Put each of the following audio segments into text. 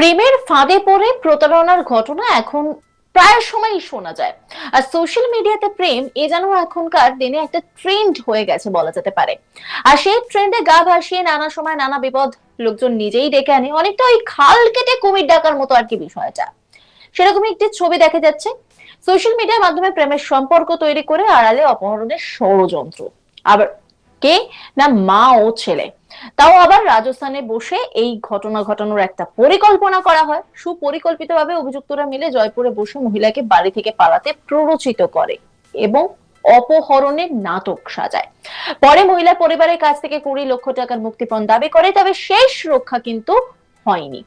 প্রেমের ফাঁদে পড়ে প্রতারণার ঘটনা এখন প্রায় সময়ই শোনা যায়। আর সোশ্যাল মিডিয়াতে প্রেম এ যেন এখনকার দিনে একটা ট্রেন্ড হয়ে গেছে বলা যেতে পারে। আর সেই ট্রেন্ডে গা ভাসিয়ে নানা সময় নানা বিপদ লোকজন নিজেই ডেকে আনে। অনেকটা ওই খাল কেটে কুমির ডাকার মতো আর কি বিষয়টা। সেরকমই একটি ছবি দেখা যাচ্ছে। সোশ্যাল মিডিয়ার মাধ্যমে প্রেমের সম্পর্ক তৈরি করে আড়ালে অপহরণের ষড়যন্ত্র। আবার কে? না, মা ও ছেলে। তাও আবার রাজস্থানে বসে এই ঘটনা ঘটানোর একটা পরিকল্পনা করা হয়। সুপরিকল্পিতভাবে অভিযুক্তরা মিলে জয়পুরে বসে মহিলাকে বাড়ি থেকে পালাতে প্ররোচিত করে এবং অপহরণের নাটক সাজায়। পরে মহিলা পরিবারের কাছ থেকে কুড়ি লক্ষ টাকার মুক্তিপণ দাবি করে, তবে শেষ রক্ষা কিন্তু হয়নি।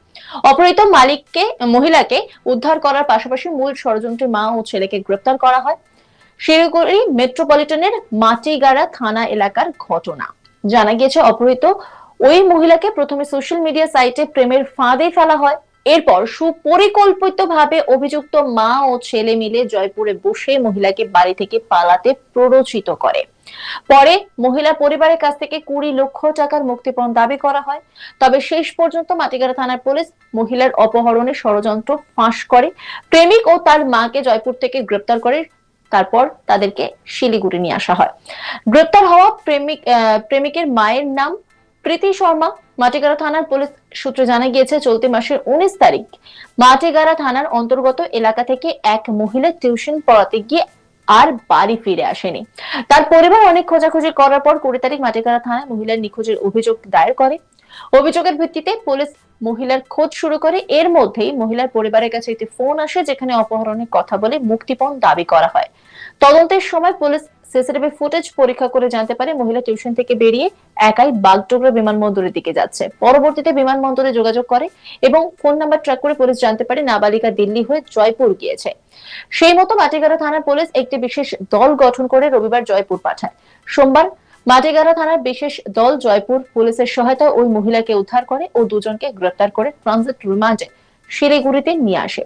অপহৃত মালিককে, মহিলাকে উদ্ধার করার পাশাপাশি মূল ষড়যন্ত্রের মা ও ছেলেকে গ্রেপ্তার করা হয়। শিলিগুড়ি মেট্রোপলিটনের মাটিগাড়া থানা এলাকার ঘটনা। জানা গিয়েছে, অপহৃত ওই মহিলাকে প্রথমে সোশ্যাল মিডিয়া সাইটে প্রেমের ফাঁদে ফেলা হয়। এরপর সুপরিকল্পিতভাবে অভিযুক্ত মা ও ছেলে মিলে জয়পুরে বসে মহিলাকে বাড়ি থেকে পালাতে প্ররোচিত করে। পরে মহিলা পরিবারের কাছ থেকে কুড়ি লক্ষ টাকার মুক্তিপণ দাবি করা হয়। তবে শেষ পর্যন্ত মাটিগাড়া থানার পুলিশ মহিলার অপহরণের ষড়যন্ত্র ফাঁস করে। প্রেমিক ও তার মাকে জয়পুর থেকে গ্রেপ্তার করে তারপর তাদেরকে শিলিগুড়ি নিয়ে আসা হয়। গ্রেপ্তার হওয়া প্রেমিক প্রেমিকের মায়ের নাম প্রীতি শর্মা। মাটিগাড়া থানার পুলিশ সূত্রে জানা গিয়েছে, চলতি মাসের উনিশ তারিখ মাটিগাড়া থানার অন্তর্গত এলাকা থেকে এক মহিলা টিউশন পড়াতে গিয়ে আর বাড়ি ফিরে আসেনি। তার পরিবার অনেক খোঁজাখুঁজি করার পর কুড়ি তারিখ মাটিগাড়া থানায় মহিলার নিখোঁজের অভিযোগ দায়ের করে। অভিযোগের ভিত্তিতে পুলিশ মহিলার খোঁজ শুরু করে। এর মধ্যেই মহিলার পরিবারের কাছে একটি ফোন আসে, যেখানে অপহরণের কথা বলে মুক্তিপণ দাবি করা হয়। তদন্তের সময় পুলিশ সিসিটিভি ফুটেজ পরীক্ষা করে জানতে পারে মহিলা টিউশন থেকে বেরিয়ে একাই বাগডোগরা বিমানবন্দরের দিকে যাচ্ছে। পরবর্তীতে বিমানবন্দরে যোগাযোগ করে এবং ফোন নাম্বার ট্র্যাক করে পুলিশ জানতে পারে নাবালিকা দিল্লি হয়ে জয়পুর গিয়েছে। সেই মতো মাটিগাড়া থানার পুলিশ একটি বিশেষ দল গঠন করে রবিবার জয়পুর পাঠায়। সোমবার মাটিগাড়া থানার বিশেষ দল জয়পুর পুলিশের সহায়তায় ওই মহিলাকে উদ্ধার করে ও দুজনকে গ্রেপ্তার করে ট্রানজিট রিমান্ডে শিলিগুড়িতে নিয়ে আসে।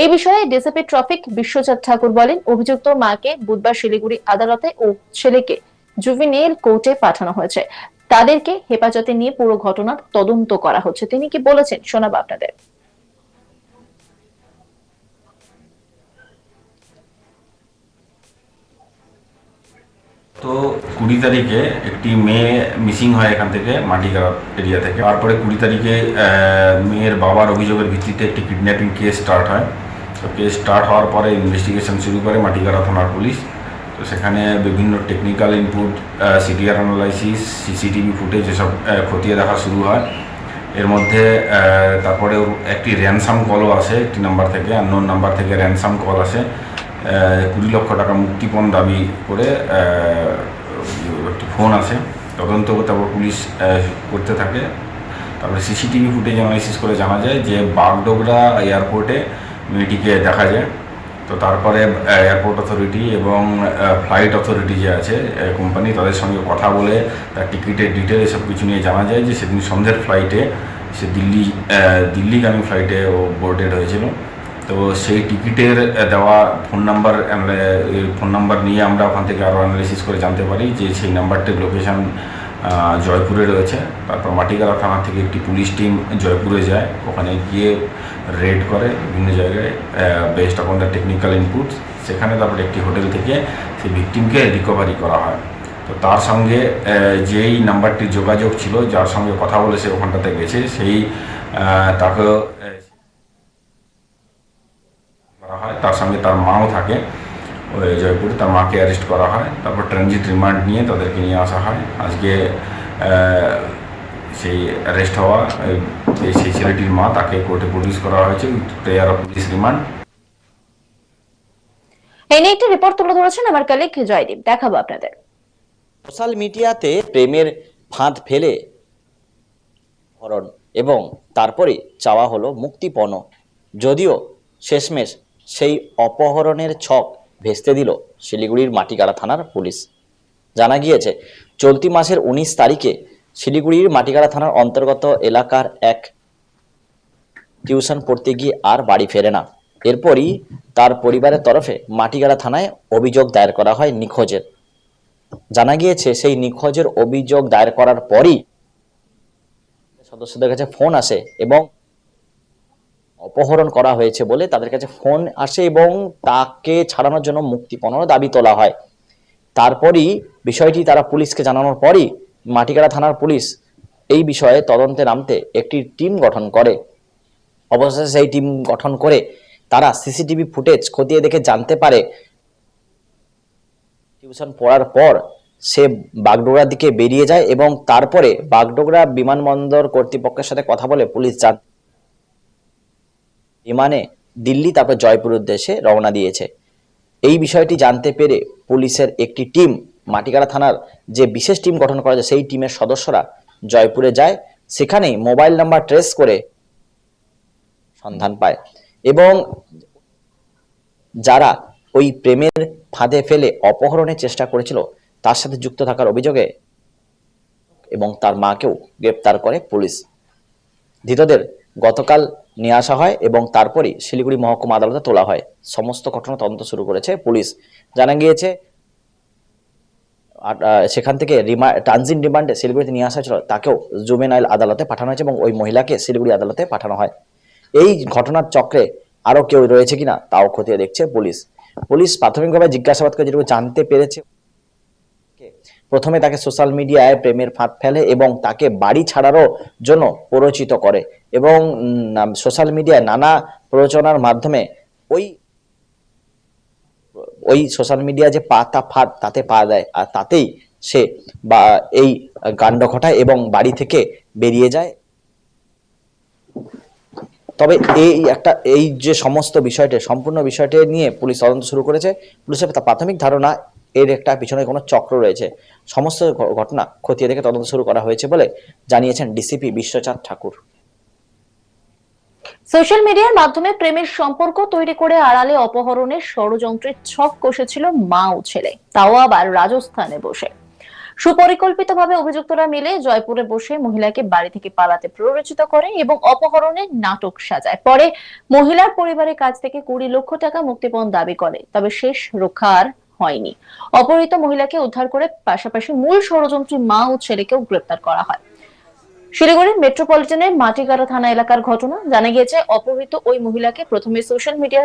এই বিষয়ে ডিসিপি ট্রাফিক বিশ্বজিৎ ঠাকুর বলেন, অভিযুক্ত মাকে বুধবার শিলিগুড়ি আদালতে ও ছেলেকে জুভিনেল কোর্টে পাঠানো হয়েছে। তাদেরকে হেফাজতে নিয়ে পুরো ঘটনার তদন্ত করা হচ্ছে। তিনি কি বলেছেন শোনাবো আপনাদের। তো কুড়ি তারিখে একটি মেয়ে মিসিং হয় এখান থেকে মাটিগাড়া এরিয়া থেকে। তারপরে কুড়ি তারিখে মেয়ের বাবার অভিযোগের ভিত্তিতে একটি কিডন্যাপিং কেস স্টার্ট হয়। তো কেস স্টার্ট হওয়ার পরে ইনভেস্টিগেশন শুরু করে মাটিগাড়া থানার পুলিশ। তো সেখানে বিভিন্ন technical input CDR analysis CCTV footage এসব খতিয়ে দেখা শুরু হয়। এর মধ্যে তারপরে একটি র্যানসাম কলও আসে, একটি নাম্বার থেকে আননোন নাম্বার থেকে র্যানসাম কল আসে। কুড়ি লক্ষ টাকা মুক্তিপণ দাবি করে একটি ফোন আসে তদন্ত তারপর পুলিশ করতে থাকে। তারপরে সিসিটিভি ফুটেজ অ্যানালাইসিস করে জানা যায় যে বাগডোগরা এয়ারপোর্টে মেয়েটিকে দেখা যায়। তো তারপরে এয়ারপোর্ট অথরিটি এবং ফ্লাইট অথরিটি যে আছে কোম্পানি তাদের সঙ্গে কথা বলে, তার টিকিটের ডিটেল এসব কিছু নিয়ে জানা যায় যে সেদিন সন্ধ্যের ফ্লাইটে সে দিল্লি দিল্লিগামী ফ্লাইটে ও বোর্ডেড হয়েছিল। তো সেই টিকিটের দেওয়া ফোন নাম্বার ফোন নাম্বার নিয়ে আমরা ওখান থেকে আরও অ্যানালিসিস করে জানতে পারি যে সেই নাম্বারটির লোকেশন জয়পুরে রয়েছে। তারপর মাটিগাড়া থানা থেকে একটি পুলিশ টিম জয়পুরে যায়। ওখানে গিয়ে রেড করে বিভিন্ন জায়গায় best on the technical input সেখানে তারপর একটি হোটেল থেকে সেই ভিকটিমকে রিকভারি করা হয়। তো তার সঙ্গে যেই নাম্বারটির যোগাযোগ ছিল, যার সঙ্গে কথা বলে সে ওখানটাতে গেছে। সেই তাকে আহ, করা হয় তার সঙ্গে তার মাও থাকে ওই জয়পুরে। তার মাকে অ্যারেস্ট করা হয় তারপর ট্রানজিট রিমান্ড নিয়ে তাদেরকে নিয়ে আসা হয়। আজকে সেই অ্যারেস্ট হওয়া সেই ছেলেটির মা তাকে কোর্টে প্রডিউস করা হয়েছে প্রেয়ার অফ পুলিশ রিমান্ড। এই নিয়ে একটি রিপোর্ট তুলে ধরেছেন আমার কালিক জয়দীপ। দেখাবো আপনাদের। সোশ্যাল মিডিয়াতে প্রেমের ফাঁদ ফেলে হরণ এবং তারপরে চাওয়া হলো মুক্তিপণ। যদিও শেষমেশ সেই অপহরণের ছক ভেস্তে দিল শিলিগুড়ির মাটিগাড়া থানার পুলিশ। জানা গিয়েছে, চলতি মাসের উনিশ তারিখে শিলিগুড়ির মাটিগাড়া থানার অন্তর্গত এলাকার এক টিউশন পড়তে গিয়ে আর বাড়ি ফেরে না। এরপরই তার পরিবারের তরফে মাটিগাড়া থানায় অভিযোগ দায়ের করা হয় নিখোঁজের। জানা গিয়েছে, সেই নিখোঁজের অভিযোগ দায়ের করার পরই সদস্যদের কাছে ফোন আসে এবং অপহরণ করা হয়েছে বলে তাদের কাছে ফোন আসে এবং তাকে ছাড়ানোর জন্য মুক্তিপণও দাবি তোলা হয়। তারপরই বিষয়টি তারা পুলিশকে জানানোর পরই মাটিকাড়া থানার পুলিশ এই বিষয়ে তদন্তে নামতে একটি টিম গঠন করে। অবশেষে সেই টিম গঠন করে তারা সিসিটিভি ফুটেজ খতিয়ে দেখে জানতে পারে। টিউশন পড়ার পর সে বাগডোগরার দিকে বেরিয়ে যায় এবং তারপরে বাগডোগরা বিমানবন্দর কর্তৃপক্ষের সাথে কথা বলে পুলিশ জান বিমানে দিল্লি, তারপর জয়পুর উদ্দেশ্যে রওনা দিয়েছে। এই বিষয়টি জানতে পেরে পুলিশের একটি টিম, মাটিকাড়া থানার যে বিশেষ টিম গঠন করা যায় সেই টিমের সদস্যরা জয়পুরে যায়। সেখানেই মোবাইল নাম্বার ট্রেস করে সন্ধান পায় এবং যারা ওই প্রেমের ফাঁদে ফেলে অপহরণের চেষ্টা করেছিল, তার সাথে যুক্ত থাকার অভিযোগে এবং তার মাকেও গ্রেপ্তার করে পুলিশ। ধৃতদের গতকাল নিয়ে আসা হয় এবং তারপরেই শিলিগুড়ি মহকুমা আদালতে তোলা হয়। সমস্ত ঘটনা তদন্ত শুরু করেছে পুলিশ। জানা গিয়েছে সেখান থেকে রিমা, ট্রানজিট রিমান্ডে শিলিগুড়িতে নিয়ে আসা হয়েছিল, তাকেও জুবেনাইল আদালতে পাঠানো হয়েছে এবং ওই মহিলাকে শিলিগুড়ি আদালতে পাঠানো হয়। এই ঘটনার চক্রে আরও কেউ রয়েছে কিনা তাও খতিয়ে দেখছে পুলিশ। পুলিশ প্রাথমিকভাবে জিজ্ঞাসাবাদ করে যেটুকু জানতে পেরেছে প্রথমে তাকে সোশ্যাল মিডিয়ায় প্রেমের ফাঁদ ফেলে এবং তাকে বাড়ি ছাড়ারও জন্য প্ররোচিত করে এবং সোশ্যাল মিডিয়ায় নানা প্ররোচনার মাধ্যমে ওই ওই সোশ্যাল মিডিয়া যে পাতা ফাঁদ, তাতে পা দেয় আর তাতেই সে বা, এই কাণ্ড ঘটায় এবং বাড়ি থেকে বেরিয়ে যায়। তবে এই একটা, এই যে সমস্ত বিষয়টি, সম্পূর্ণ বিষয়টি নিয়ে পুলিশ তদন্ত শুরু করেছে। পুলিশের প্রাথমিক ধারণা এর একটা পিছনে কোনো চক্র রয়েছে। সমস্ত ঘটনা খতিয়ে দেখে তদন্ত শুরু করা হয়েছে বলে জানিয়েছেন ডিসিপি বিশ্বচাঁদ ঠাকুর। সোশ্যাল মিডিয়ার মাধ্যমে প্রেমের সম্পর্ক তৈরি করে আড়ালে অপহরণের ষড়যন্ত্রের ছক কষেছিল মা ও ছেলে। তাও আবার রাজস্থানে বসে। সুপরিকল্পিতভাবে অভিযুক্তরা মিলে জয়পুরে বসে মহিলাকে বাড়ি থেকে পালাতে প্ররোচিত করে এবং অপহরণের নাটক সাজায়। পরে মহিলার পরিবারের কাছ থেকে কুড়ি লক্ষ টাকা মুক্তিপণ দাবি করে। তবে শেষ রক্ষা আর হয়নি। অপহৃত মহিলাকে উদ্ধার করে পাশাপাশি মূল ষড়যন্ত্রী মা ও ছেলেকেও গ্রেপ্তার করা হয়। শিলিগুড়ির মেট্রোপলিটনের মাটিগাড়া থানা এলাকার ঘটনা জানা গিয়েছে, অপহৃত ওই মহিলাকে প্রথমে সোশ্যাল মিডিয়া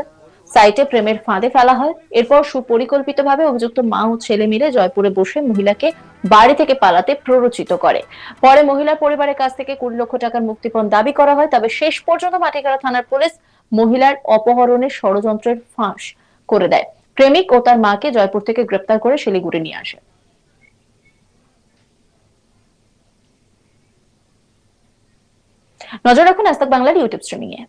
সাইটে প্রেমের ফাঁদে ফেলা হয়। এরপর সুপরিকল্পিতভাবে অভিযুক্ত মা ও ছেলে মিলে জয়পুরে বসে মহিলাকে বাড়ি থেকে পালাতে প্ররোচিত করে। পরে মহিলার পরিবারের কাছ থেকে কুড়ি লক্ষ টাকার মুক্তিপণ দাবি করা হয়, তবে শেষ পর্যন্ত মাটিগাড়া থানার পুলিশ মহিলার অপহরণের ষড়যন্ত্রের ফাঁস করে দেয়। প্রেমিক ও তার মাকে জয়পুর থেকে গ্রেপ্তার করে শিলিগুড়ি নিয়ে আসে। নজর রাখুন আস্তাক বাংলার ইউটিউব স্ট্রিমিং এ